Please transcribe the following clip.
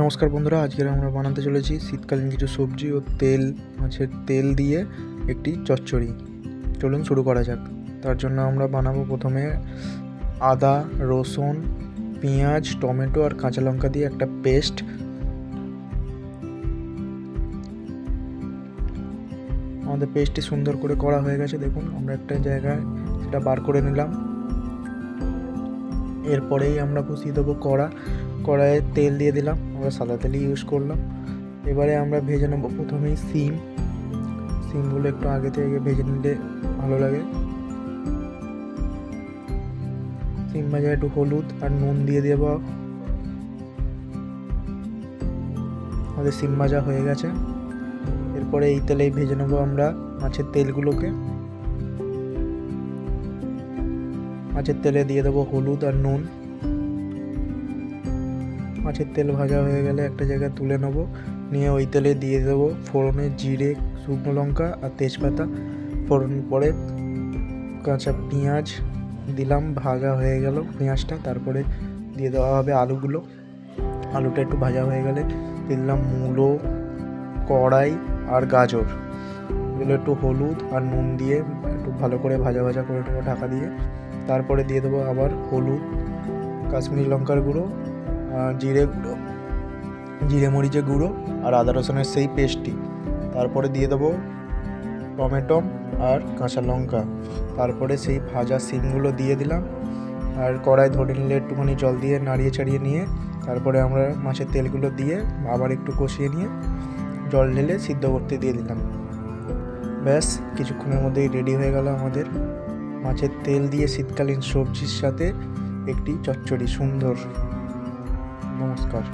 নমস্কার বন্ধুরা, আজকে আমরা বানাতে চলেছি শীতকালীন কিছু সবজি ও তেল, মাছের তেল দিয়ে একটি চচ্চড়ি। চলুন শুরু করা যাক। তার জন্য আমরা বানাবো প্রথমে আদা, রসুন, পেঁয়াজ, টমেটো আর কাঁচা লঙ্কা দিয়ে একটা পেস্ট। আমাদের পেস্টটি সুন্দর করে করা হয়ে গেছে, দেখুন, আমরা একটা জায়গায় সেটা বার করে নিলাম। এরপরেই আমরা বসিয়ে দেবো কড়া। কড়াইয়ে তেল দিয়ে দিলাম, আমরা সাদা তেলই ইউজ করলাম। এবারে আমরা ভেজে নেব প্রথমেই সিম। সিমগুলো একটু আগে থেকে ভেজে নিলে ভালো লাগে। সিম ভাজা একটু হলুদ আর নুন দিয়ে দেব। আমাদের সিম ভাজা হয়ে গেছে। এরপরে এই তেলেই ভেজে নেব আমরা মাছের তেলগুলোকে। মাছের তেলে দিয়ে দেবো হলুদ আর নুন। মাছের তেল ভাজা হয়ে গেলে একটা জায়গায় তুলে নেব। নিয়ে ওই তেলে দিয়ে দেবো ফোড়নে জিরে, শুকনো লঙ্কা আর তেজপাতা। ফোড়ন পরে কাঁচা পেঁয়াজ দিলাম, ভাজা হয়ে গেল পেঁয়াজটা। তারপরে দিয়ে দেওয়া হবে আলুগুলো। আলুটা একটু ভাজা হয়ে গেলে দিলাম মূলো, কড়াই আর গাজর। এগুলো একটু হলুদ আর নুন দিয়ে ভালো করে ভাজা ভাজা করে নেব ঢাকা দিয়ে। তারপরে দিয়ে দেবো আবার হলুদ, কাশ্মীরি লঙ্কার গুঁড়ো আর জিরে গুঁড়ো, জিরে মরিচের গুঁড়ো আর আদা রসুনের সেই পেস্টটি। তারপরে দিয়ে দেবো টমেটো আর কাঁচা লঙ্কা। তারপরে সেই ভাজা সিমগুলো দিয়ে দিলাম আর কড়াই ধরে নিলে একটুখানি জল দিয়ে নাড়িয়ে চাড়িয়ে নিয়ে তারপরে আমরা মাছের তেলগুলো দিয়ে আবার একটু কষিয়ে নিয়ে জল ঢেলে সিদ্ধ করতে দিয়ে দিলাম। ব্যাস, কিছুক্ষণের মধ্যেই রেডি হয়ে গেল আমাদের মাছের তেল দিয়ে শীতকালীন সবজির সাথে একটি চচ্চড়ি সুন্দর। নমস্কার।